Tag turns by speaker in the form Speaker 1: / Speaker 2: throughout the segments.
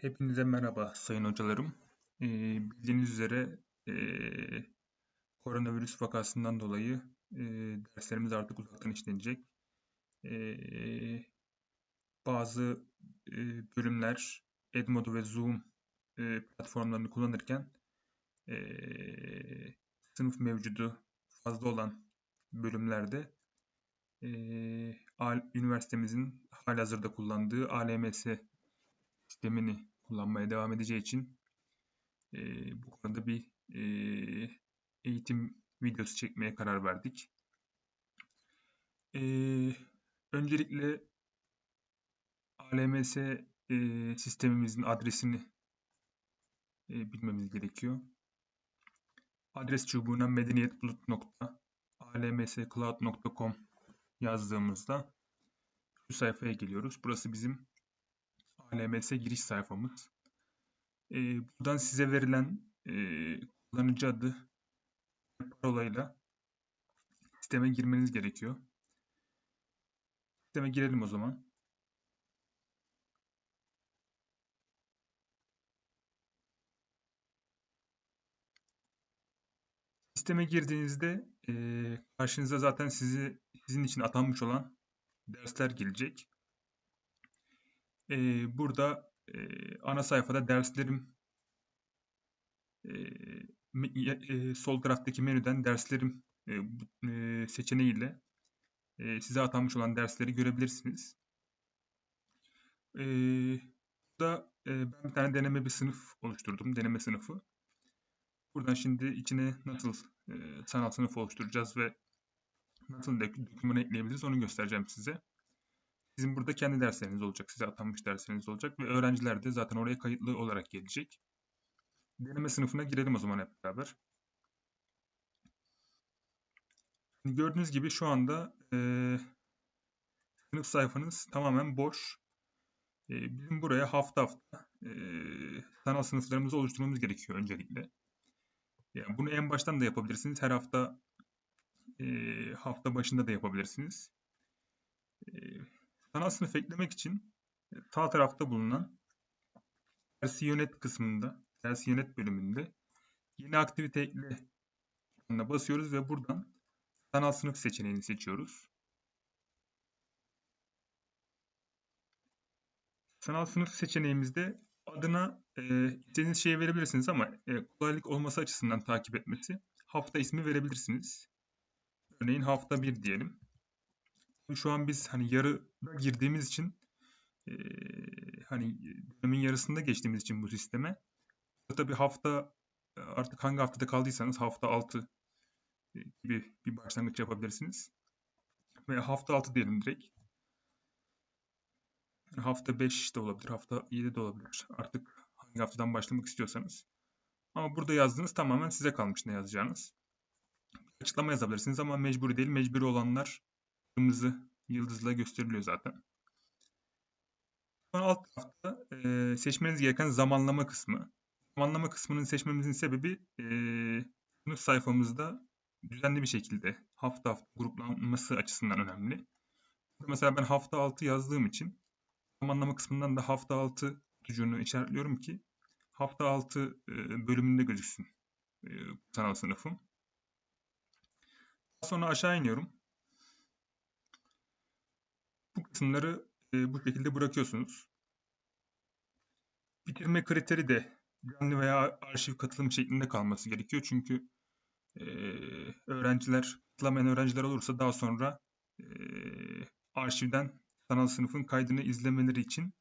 Speaker 1: Hepinize merhaba sayın hocalarım. Ee, bildiğiniz üzere ee, koronavirüs vakasından dolayı ee, derslerimiz artık uzaktan işlenecek. Ee, bazı ee, bölümler Edmodo ve Zoom ee, platformlarını kullanırken ee, sınıf mevcudu fazla olan bölümlerde ee, üniversitemizin halihazırda kullandığı ALMS sistemini kullanmaya devam edeceği için e, bu konuda bir e, eğitim videosu çekmeye karar verdik. E, öncelikle ALMS e, sistemimizin adresini e, bilmemiz gerekiyor. Adres çubuğuna medeniyetbulut.almscloud.com yazdığımızda şu sayfaya geliyoruz. Burası bizim ALMS giriş sayfamız. E, buradan size verilen e, kullanıcı adı parolayla sisteme girmeniz gerekiyor. Sisteme girelim o zaman. Sisteme girdiğinizde e, karşınıza zaten sizi sizin için atanmış olan dersler gelecek. E, burada e, ana sayfada derslerim e, e, sol taraftaki menüden derslerim seçeneğiyle size atanmış olan dersleri görebilirsiniz. E, burada ben bir tane deneme bir sınıf oluşturdum. Deneme sınıfı. Buradan şimdi içine nasıl e, sanal sınıf oluşturacağız ve nasıl doküman ekleyebiliriz onu göstereceğim size. Sizin burada kendi dersleriniz olacak. Size atanmış dersleriniz olacak ve öğrenciler de zaten oraya kayıtlı olarak gelecek. Deneme sınıfına girelim o zaman hep beraber. Gördüğünüz gibi şu anda e, sınıf sayfanız tamamen boş. E, bizim buraya hafta hafta e, sanal sınıflarımızı oluşturmamız gerekiyor öncelikle. Yani bunu en baştan da yapabilirsiniz. Her hafta e, hafta başında da yapabilirsiniz. E, Sanal sınıf eklemek için e, sağ tarafta bulunan dersi yönet kısmında, dersi yönet bölümünde yeni aktivite ekle basıyoruz ve buradan sanal sınıf seçeneğini seçiyoruz. Sanal sınıf seçeneğimizde adına e, istediğiniz şeyi verebilirsiniz ama e, kolaylık olması açısından takip etmesi hafta ismi verebilirsiniz. Örneğin hafta 1 diyelim şu an biz hani yarı girdiğimiz için e, hani dönemin yarısında geçtiğimiz için bu sisteme tabii hafta artık hangi haftada kaldıysanız hafta 6 gibi bir başlangıç yapabilirsiniz. Veya hafta 6 diyelim direkt. Hafta 5 de olabilir, hafta 7 de olabilir. Artık hangi haftadan başlamak istiyorsanız. Ama burada yazdığınız tamamen size kalmış ne yazacağınız. Açıklama yazabilirsiniz ama mecburi değil. Mecburi olanlar kırmızı yıldızla gösteriliyor zaten. Sonra alt tarafta e, seçmeniz gereken zamanlama kısmı. Zamanlama kısmının seçmemizin sebebi e, sınıf sayfamızda düzenli bir şekilde hafta hafta gruplanması açısından önemli. Mesela ben hafta 6 yazdığım için zamanlama kısmından da hafta 6 kutucuğunu işaretliyorum ki hafta 6 e, bölümünde gözüksün e, sanal sınıfım. Daha sonra aşağı iniyorum bu kısımları e, bu şekilde bırakıyorsunuz. Bitirme kriteri de canlı veya arşiv katılım şeklinde kalması gerekiyor. Çünkü e, öğrenciler, katılamayan öğrenciler olursa daha sonra e, arşivden sanal sınıfın kaydını izlemeleri için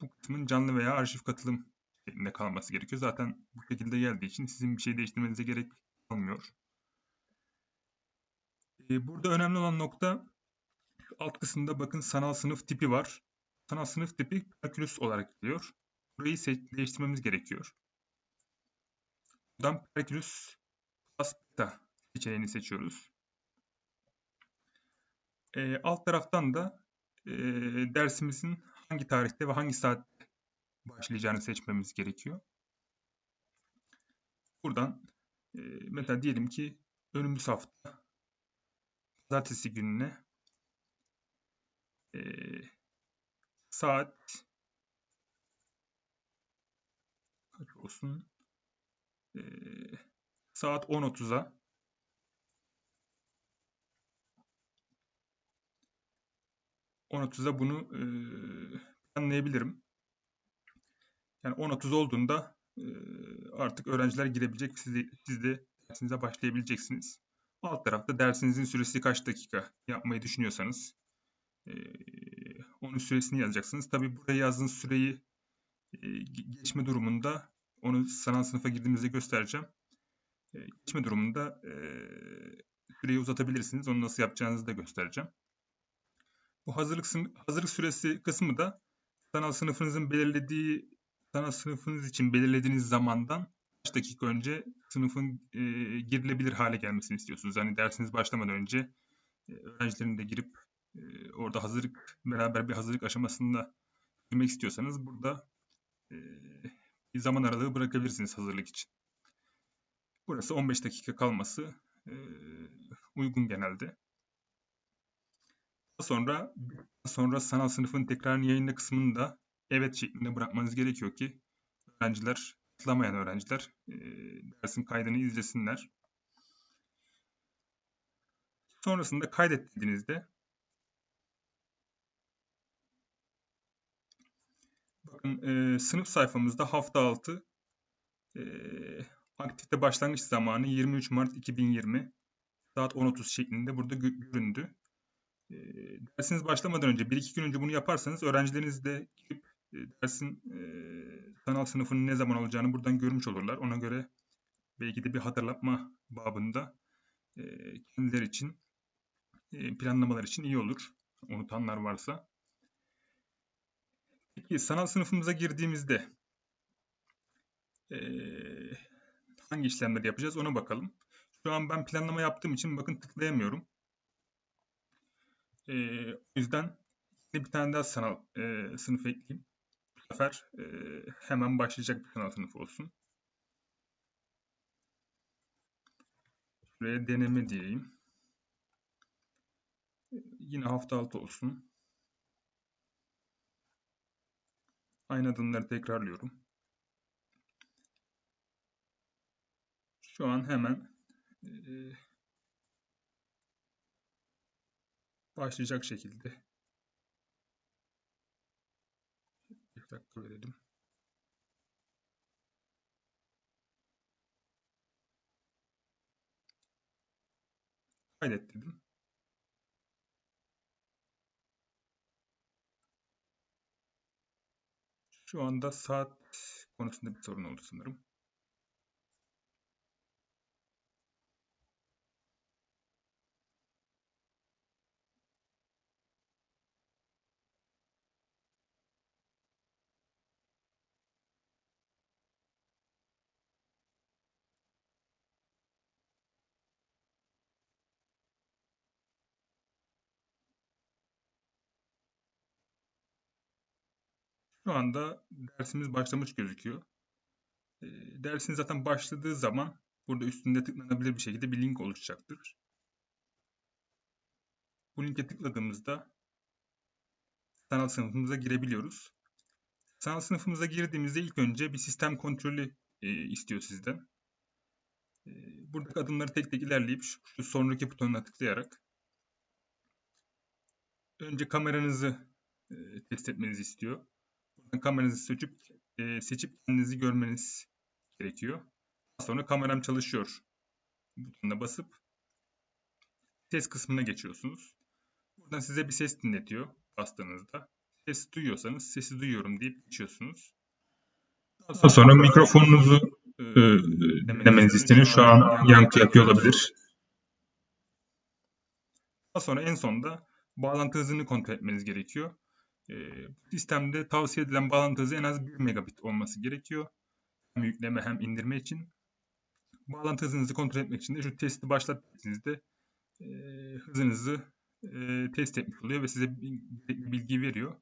Speaker 1: bu kısmın canlı veya arşiv katılım şeklinde kalması gerekiyor. Zaten bu şekilde geldiği için sizin bir şey değiştirmenize gerek kalmıyor. Burada önemli olan nokta alt kısımda bakın sanal sınıf tipi var. Sanal sınıf tipi kalkülüs olarak geliyor. Burayı değiştirmemiz gerekiyor. Buradan kalkülüs plus beta seçeneğini seçiyoruz. E, alt taraftan da e, dersimizin hangi tarihte ve hangi saatte başlayacağını seçmemiz gerekiyor. Buradan e, mesela diyelim ki önümüz hafta pazartesi gününe e, saat olsun. Ee, saat 10.30'a ...10.30'da bunu e, planlayabilirim. Yani 10.30 olduğunda e, artık öğrenciler girebilecek. Siz de, siz de dersinize başlayabileceksiniz. Alt tarafta dersinizin süresi kaç dakika yapmayı düşünüyorsanız e, onun süresini yazacaksınız. Tabi buraya yazdığınız süreyi geçme durumunda onu sanal sınıfa girdiğimizde göstereceğim. Geçme durumunda e, süreyi uzatabilirsiniz. Onu nasıl yapacağınızı da göstereceğim. Bu hazırlık, hazırlık süresi kısmı da sanal sınıfınızın belirlediği sanal sınıfınız için belirlediğiniz zamandan kaç dakika önce sınıfın e, girilebilir hale gelmesini istiyorsunuz. Yani dersiniz başlamadan önce e, öğrencilerin de girip e, orada hazırlık beraber bir hazırlık aşamasında girmek istiyorsanız burada e, bir zaman aralığı bırakabilirsiniz hazırlık için. Burası 15 dakika kalması e, uygun genelde. Daha sonra sonra sanal sınıfın tekrar yayınla kısmını da evet şeklinde bırakmanız gerekiyor ki öğrenciler, katılamayan öğrenciler e, dersin kaydını izlesinler. Sonrasında kaydet dediğinizde bakın e, sınıf sayfamızda hafta 6 e, aktifte başlangıç zamanı 23 Mart 2020 saat 10.30 şeklinde burada göründü. E, dersiniz başlamadan önce, 1-2 gün önce bunu yaparsanız öğrencileriniz de girip e, dersin e, sanal sınıfının ne zaman olacağını buradan görmüş olurlar. Ona göre belki de bir hatırlatma babında e, kendileri için e, planlamalar için iyi olur. Unutanlar varsa. Peki sanal sınıfımıza girdiğimizde e, hangi işlemleri yapacağız ona bakalım. Şu an ben planlama yaptığım için bakın tıklayamıyorum. E, o yüzden bir tane daha sanal e, sınıf ekleyeyim. Bu sefer e, hemen başlayacak bir sanal sınıf olsun. Şuraya deneme diyeyim. Yine hafta altı olsun. Aynı adımları tekrarlıyorum. Şu an hemen e, başlayacak şekilde bir dakika verelim. Kaydet dedim. Şu anda saat konusunda bir sorun oldu sanırım. Şu anda dersimiz başlamış gözüküyor. E, dersin zaten başladığı zaman burada üstünde tıklanabilir bir şekilde bir link oluşacaktır. Bu linke tıkladığımızda sanal sınıfımıza girebiliyoruz. Sanal sınıfımıza girdiğimizde ilk önce bir sistem kontrolü e, istiyor sizden. E, buradaki adımları tek tek ilerleyip şu, şu sonraki butonuna tıklayarak önce kameranızı e, test etmenizi istiyor kameranızı seçip e, seçip kendinizi görmeniz gerekiyor. Daha sonra kameram çalışıyor butonuna basıp ses kısmına geçiyorsunuz. Buradan size bir ses dinletiyor bastığınızda. Ses duyuyorsanız sesi duyuyorum deyip geçiyorsunuz. Daha sonra mikrofonunuzu e, demeniz isteniyor. Şu an yankı yapıyor olabilir. Daha sonra en sonda bağlantı hızını kontrol etmeniz gerekiyor. E, sistemde tavsiye edilen bağlantı hızı en az 1 megabit olması gerekiyor. Hem yükleme hem indirme için. Bağlantı hızınızı kontrol etmek için de şu testi başlattığınızda e, hızınızı e, test etmiş oluyor ve size bir bilgi veriyor.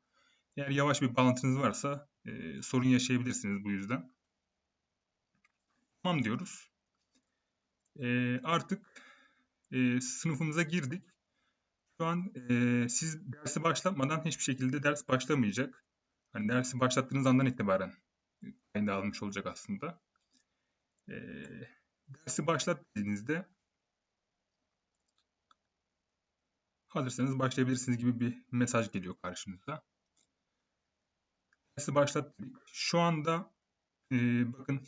Speaker 1: Eğer yavaş bir bağlantınız varsa e, sorun yaşayabilirsiniz bu yüzden. Tamam diyoruz. Artık sınıfımıza girdik. Şu an e, siz dersi başlatmadan hiçbir şekilde ders başlamayacak. Hani dersi başlattığınız andan itibaren kayda almış olacak aslında. E, dersi başlat dediğinizde hazırsanız başlayabilirsiniz gibi bir mesaj geliyor karşınıza. Dersi başlat. Şu anda e, bakın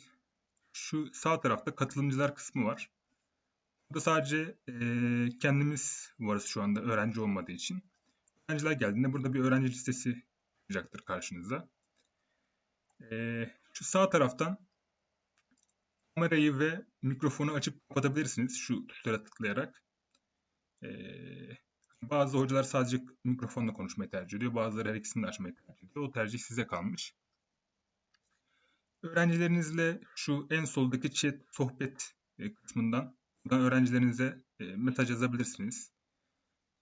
Speaker 1: şu sağ tarafta katılımcılar kısmı var. Burada sadece e, kendimiz varız şu anda öğrenci olmadığı için. Öğrenciler geldiğinde burada bir öğrenci listesi çıkacaktır karşınıza. E, şu sağ taraftan kamerayı ve mikrofonu açıp kapatabilirsiniz şu tuşlara tıklayarak. E, bazı hocalar sadece mikrofonla konuşmayı tercih ediyor. Bazıları her ikisini de açmayı tercih ediyor. O tercih size kalmış. Öğrencilerinizle şu en soldaki chat sohbet kısmından öğrencilerinize e, mesaj yazabilirsiniz.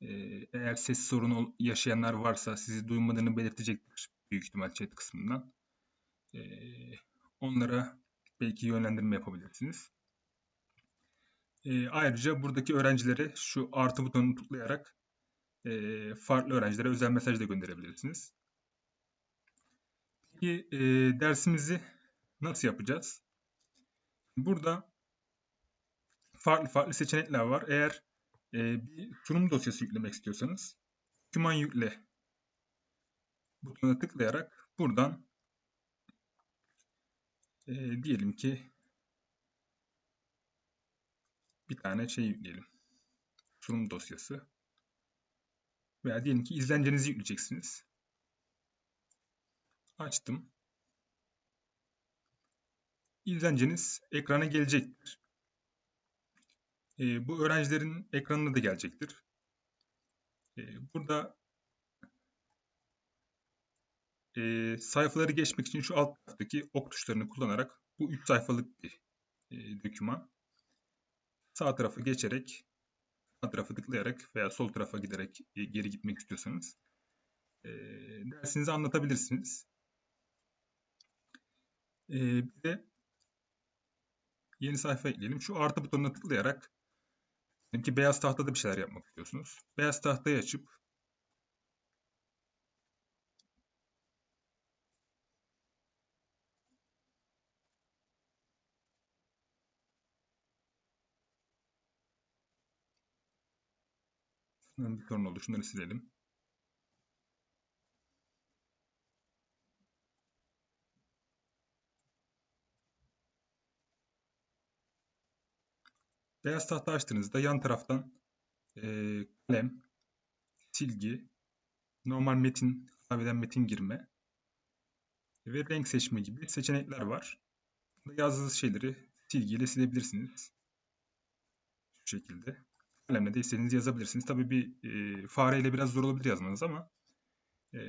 Speaker 1: E, eğer ses sorunu yaşayanlar varsa sizi duymadığını belirtecektir büyük ihtimal chat kısmından. Onlara belki yönlendirme yapabilirsiniz. Ayrıca buradaki öğrencilere şu artı butonunu tıklayarak farklı öğrencilere özel mesaj da gönderebilirsiniz. Peki dersimizi Nasıl yapacağız? Burada farklı farklı seçenekler var. Eğer e, bir sunum dosyası yüklemek istiyorsanız doküman yükle butonuna tıklayarak buradan e, diyelim ki bir tane şey yükleyelim. Sunum dosyası. Veya diyelim ki izlencenizi yükleyeceksiniz. Açtım izlenceniz ekrana gelecektir. E, bu öğrencilerin ekranına da gelecektir. E, burada e, sayfaları geçmek için şu alt taraftaki ok tuşlarını kullanarak bu 3 sayfalık bir e, doküman sağ tarafa geçerek sağ tarafa tıklayarak veya sol tarafa giderek e, geri gitmek istiyorsanız e, dersinizi anlatabilirsiniz. E, bir de Yeni sayfa ekleyelim. Şu artı butonuna tıklayarak ki beyaz tahtada bir şeyler yapmak istiyorsunuz. Beyaz tahtayı açıp bir sorun oldu. Şunları silelim. Beyaz tahta açtığınızda yan taraftan e, kalem, silgi, normal metin, klavyeden metin girme ve renk seçme gibi seçenekler var. Yazdığınız şeyleri silgiyle silebilirsiniz. Şu şekilde. Kalemle de istediğinizi yazabilirsiniz. Tabii bir e, fareyle biraz zor olabilir yazmanız ama e,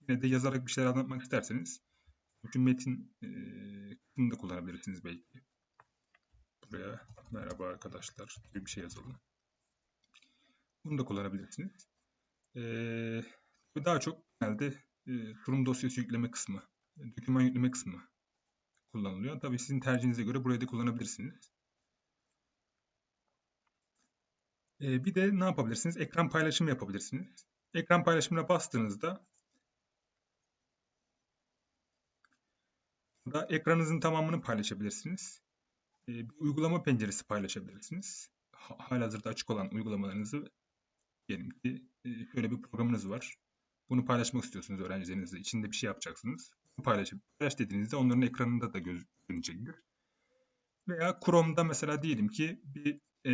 Speaker 1: yine de yazarak bir şeyler anlatmak isterseniz bütün metin e, kısmını da kullanabilirsiniz belki. Buraya merhaba arkadaşlar gibi bir şey yazalım. Bunu da kullanabilirsiniz. Ee, daha çok genelde e, durum dosyası yükleme kısmı, doküman yükleme kısmı kullanılıyor. Tabii sizin tercihinize göre burayı da kullanabilirsiniz. Ee, bir de ne yapabilirsiniz? Ekran paylaşımı yapabilirsiniz. Ekran paylaşımına bastığınızda da ekranınızın tamamını paylaşabilirsiniz bir uygulama penceresi paylaşabilirsiniz. Halihazırda açık olan uygulamalarınızı diyelim ki şöyle bir programınız var. Bunu paylaşmak istiyorsunuz öğrencilerinizle. İçinde bir şey yapacaksınız. Paylaş, paylaş dediğinizde onların ekranında da görünecektir. Veya Chrome'da mesela diyelim ki bir e,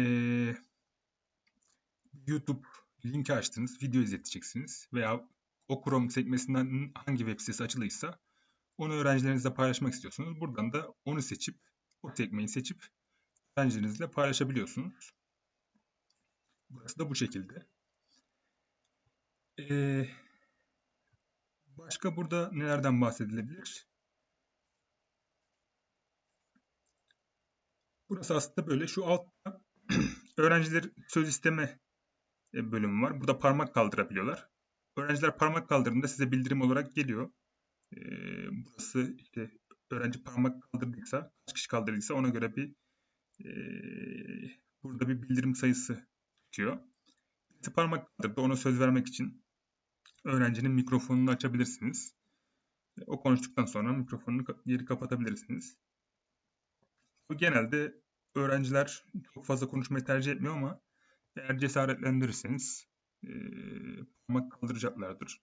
Speaker 1: YouTube linki açtınız, video izleteceksiniz veya o Chrome sekmesinden hangi web sitesi açılıysa onu öğrencilerinizle paylaşmak istiyorsunuz. Buradan da onu seçip bu sekmeyi seçip öğrencilerinizle paylaşabiliyorsunuz. Burası da bu şekilde. Ee, başka burada nelerden bahsedilebilir? Burası aslında böyle. Şu altta öğrenciler söz isteme e, bölümü var. Burada parmak kaldırabiliyorlar. Öğrenciler parmak kaldırdığında size bildirim olarak geliyor. Ee, burası işte öğrenci parmak kaldırdıysa, kaç kişi kaldırdıysa ona göre bir e, burada bir bildirim sayısı tutuyor. Birisi parmak kaldırdı. Ona söz vermek için öğrencinin mikrofonunu açabilirsiniz. O konuştuktan sonra mikrofonunu geri kapatabilirsiniz. Bu genelde öğrenciler çok fazla konuşmayı tercih etmiyor ama eğer cesaretlendirirseniz eee parmak kaldıracaklardır.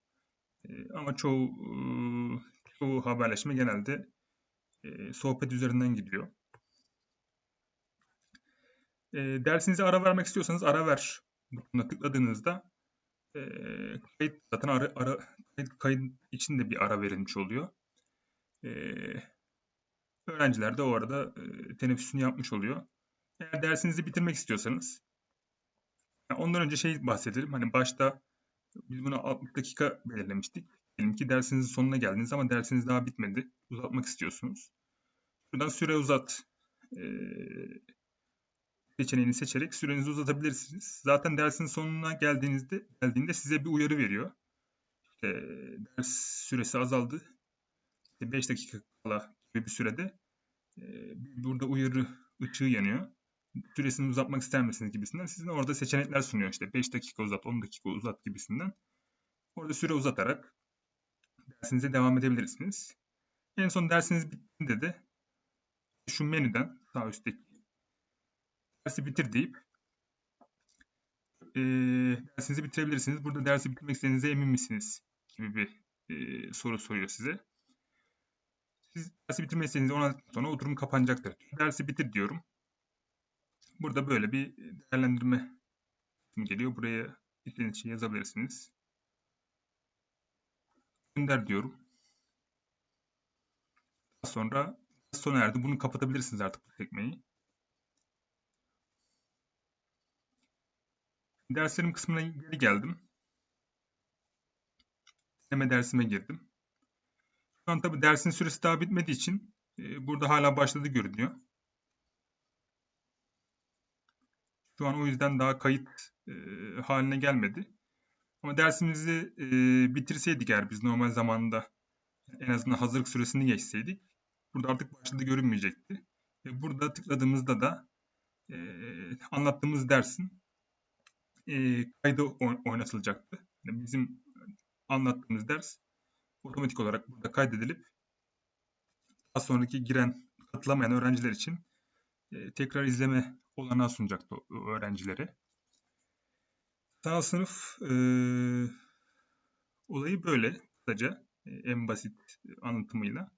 Speaker 1: Eee, ama çoğu eee, çoğu haberleşme genelde eee, sohbet üzerinden gidiyor. Eee dersinize ara vermek istiyorsanız ara ver butonuna tıkladığınızda eee, kayıt zaten ara, ara kayıt, kayıt için de bir ara verilmiş oluyor. Eee öğrenciler de o arada eee, teneffüsünü yapmış oluyor. Eğer dersinizi bitirmek istiyorsanız yani ondan önce şey bahsedelim. Hani başta biz buna 60 dakika belirlemiştik. Diyelim ki dersinizin sonuna geldiniz ama dersiniz daha bitmedi. Uzatmak istiyorsunuz. Buradan süre uzat eee, seçeneğini seçerek sürenizi uzatabilirsiniz. Zaten dersin sonuna geldiğinizde geldiğinde size bir uyarı veriyor. İşte ders süresi azaldı. İşte 5 dakika kala gibi bir sürede eee, burada uyarı ışığı yanıyor. Süresini uzatmak ister misiniz gibisinden. Sizin orada seçenekler sunuyor işte 5 dakika uzat, 10 dakika uzat gibisinden. Orada süre uzatarak dersinize devam edebilirsiniz. En son dersiniz bittiğinde de şu menüden sağ üstteki dersi bitir deyip eee, dersinizi bitirebilirsiniz. Burada dersi bitirmek istediğinize emin misiniz? gibi bir eee, soru soruyor size. Siz dersi bitirmek istediğinizde onayladıktan sonra o durum kapanacaktır. Dersi bitir diyorum. Burada böyle bir değerlendirme geliyor. Buraya istediğiniz şeyi yazabilirsiniz. Gönder diyorum. Daha sonra sona erdi. Bunu kapatabilirsiniz artık bu sekmeyi. Derslerim kısmına geri geldim. Deneme dersime girdim. Şu an tabi dersin süresi daha bitmediği için e, burada hala başladı görünüyor. Şu an o yüzden daha kayıt e, haline gelmedi. Ama dersimizi e, bitirseydik eğer biz normal zamanda en azından hazırlık süresini geçseydik burada artık başladı görünmeyecekti. Ve burada tıkladığımızda da e, anlattığımız dersin e, kaydı oy- oynatılacaktı. Yani bizim anlattığımız ders otomatik olarak burada kaydedilip daha sonraki giren, katılamayan öğrenciler için e, tekrar izleme olanağı sunacaktı öğrencilere. Sanal sınıf e, olayı böyle kısaca e, en basit anlatımıyla.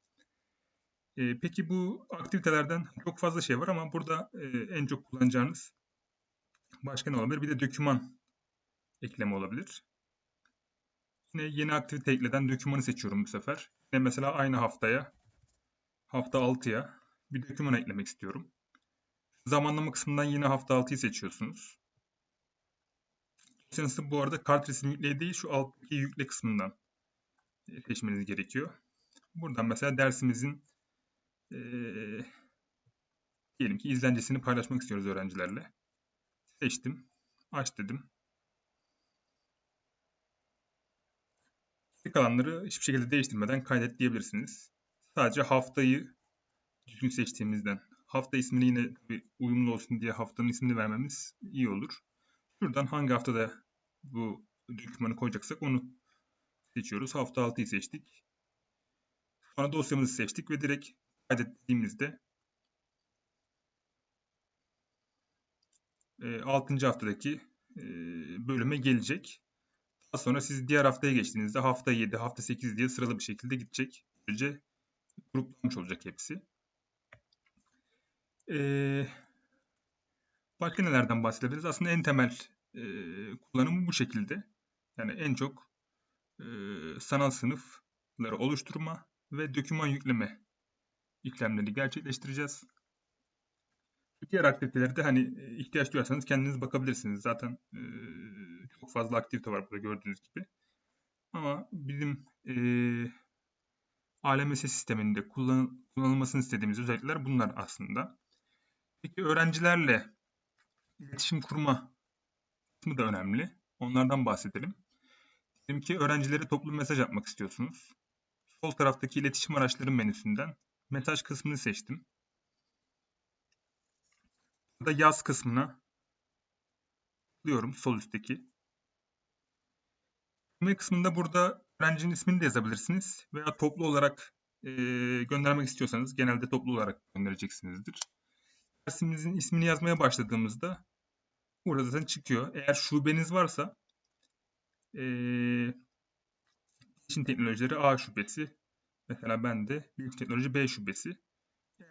Speaker 1: E, peki bu aktivitelerden çok fazla şey var ama burada e, en çok kullanacağınız başka ne olabilir? Bir de doküman ekleme olabilir. Yine yeni aktivite ekleden dokümanı seçiyorum bu sefer. Yine mesela aynı haftaya, hafta 6'ya bir doküman eklemek istiyorum. Zamanlama kısmından yine hafta 6'yı seçiyorsunuz. Dosyanızı bu arada kart resim yükleye değil şu alttaki yükle kısmından e, seçmeniz gerekiyor. Buradan mesela dersimizin eee, diyelim ki izlencesini paylaşmak istiyoruz öğrencilerle. Seçtim. Aç dedim. Geri kalanları hiçbir şekilde değiştirmeden kaydet diyebilirsiniz. Sadece haftayı düzgün seçtiğimizden hafta ismini yine uyumlu olsun diye haftanın ismini vermemiz iyi olur. Şuradan hangi haftada bu dokümanı koyacaksak onu seçiyoruz. Hafta 6'yı seçtik. Sonra dosyamızı seçtik ve direkt kaydettiğimizde 6. haftadaki e, bölüme gelecek. Daha sonra siz diğer haftaya geçtiğinizde hafta 7, hafta 8 diye sıralı bir şekilde gidecek. Böylece gruplanmış olacak hepsi. Ee, başka nelerden bahsedebiliriz? Aslında en temel e, kullanımı bu şekilde. Yani en çok e, sanal sınıfları oluşturma ve doküman yükleme işlemleri gerçekleştireceğiz. Diğer aktivitelerde hani e, ihtiyaç duyarsanız kendiniz bakabilirsiniz. Zaten e, çok fazla aktivite var burada gördüğünüz gibi. Ama bizim e, ALMS sisteminde kullan, kullanılmasını istediğimiz özellikler bunlar aslında. Peki öğrencilerle iletişim kurma kısmı da önemli. Onlardan bahsedelim. Diyelim ki öğrencilere toplu mesaj atmak istiyorsunuz. Sol taraftaki iletişim araçları menüsünden mesaj kısmını seçtim. Burada yaz kısmına tıklıyorum sol üstteki. Tıklama kısmında burada öğrencinin ismini de yazabilirsiniz veya toplu olarak e, göndermek istiyorsanız genelde toplu olarak göndereceksinizdir. Dersimizin ismini yazmaya başladığımızda burada zaten çıkıyor. Eğer şubeniz varsa e, teknolojileri A şubesi mesela ben de büyük teknoloji B şubesi.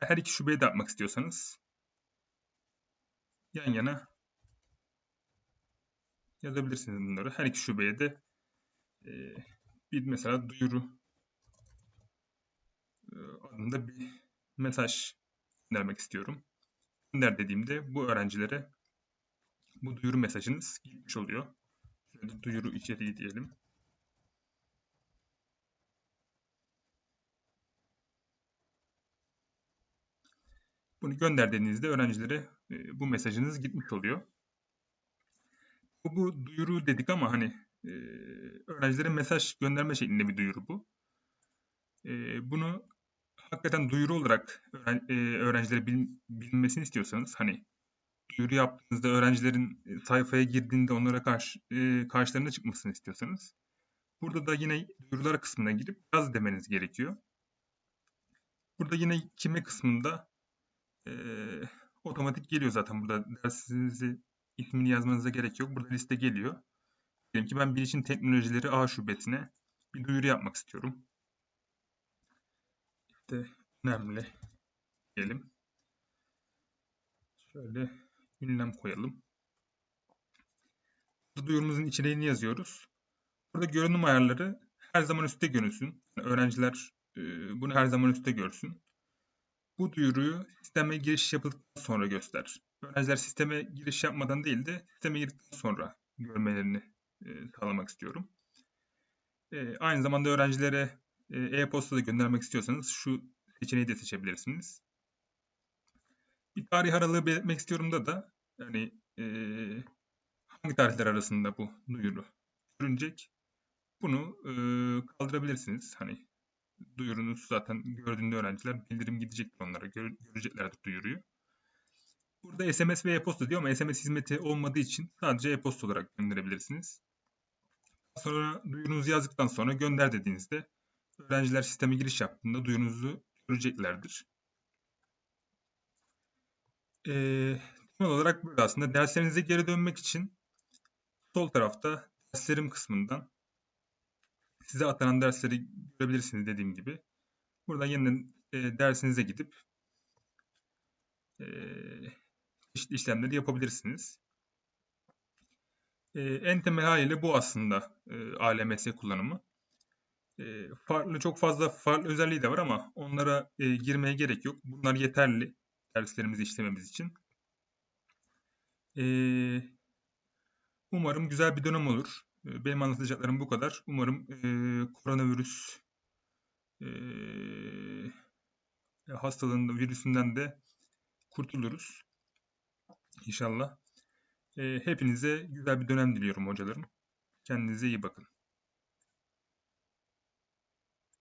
Speaker 1: Her iki şubeyi de yapmak istiyorsanız yan yana yazabilirsiniz bunları. Her iki şubeye de bir mesela duyuru adında bir mesaj göndermek istiyorum. Gönder dediğimde bu öğrencilere bu duyuru mesajınız gitmiş oluyor. Şöyle duyuru içeriği diyelim. Bunu gönder dediğinizde öğrencilere e, bu mesajınız gitmiş oluyor. Bu, bu duyuru dedik ama hani e, öğrencilere mesaj gönderme şeklinde bir duyuru bu. E, bunu hakikaten duyuru olarak öğren, e, öğrencilere bil, istiyorsanız hani duyuru yaptığınızda öğrencilerin sayfaya girdiğinde onlara karşı e, karşılarına çıkmasını istiyorsanız burada da yine duyurular kısmına girip yaz demeniz gerekiyor. Burada yine kime kısmında e, otomatik geliyor zaten burada dersinizi ismini yazmanıza gerek yok. Burada liste geliyor. Diyelim ki ben bilişim teknolojileri A şubesine bir duyuru yapmak istiyorum. İşte önemli diyelim. Şöyle ünlem koyalım. Duyurumuzun içeriğini yazıyoruz. Burada görünüm ayarları her zaman üstte görünsün. Yani öğrenciler e, bunu her zaman üstte görsün. Bu duyuruyu sisteme giriş yapıldıktan sonra göster. Öğrenciler sisteme giriş yapmadan değil de sisteme girdikten sonra görmelerini e, sağlamak istiyorum. E, aynı zamanda öğrencilere e-posta da göndermek istiyorsanız şu seçeneği de seçebilirsiniz. Bir tarih aralığı belirtmek istiyorum da da yani e, hangi tarihler arasında bu duyuru görünecek bunu e, kaldırabilirsiniz. Hani duyurunuz zaten gördüğünde öğrenciler bildirim gidecektir onlara. Gör, göreceklerdir duyuruyu. Burada SMS ve e-posta diyor ama SMS hizmeti olmadığı için sadece e-posta olarak gönderebilirsiniz. Sonra duyurunuzu yazdıktan sonra gönder dediğinizde öğrenciler sisteme giriş yaptığında duyurunuzu göreceklerdir. Temel olarak böyle aslında. Derslerinize geri dönmek için sol tarafta derslerim kısmından size atanan dersleri görebilirsiniz dediğim gibi. Burada yeniden e, dersinize gidip e, çeşitli işlemleri yapabilirsiniz. E, en temel haliyle bu aslında e, ALMS kullanımı. E, farklı çok fazla farklı özelliği de var ama onlara e, girmeye gerek yok. Bunlar yeterli derslerimizi işlememiz için. E, umarım güzel bir dönem olur. Benim anlatacaklarım bu kadar. Umarım e, koronavirüs e, hastalığında, virüsünden de kurtuluruz. İnşallah. E, hepinize güzel bir dönem diliyorum hocalarım. Kendinize iyi bakın.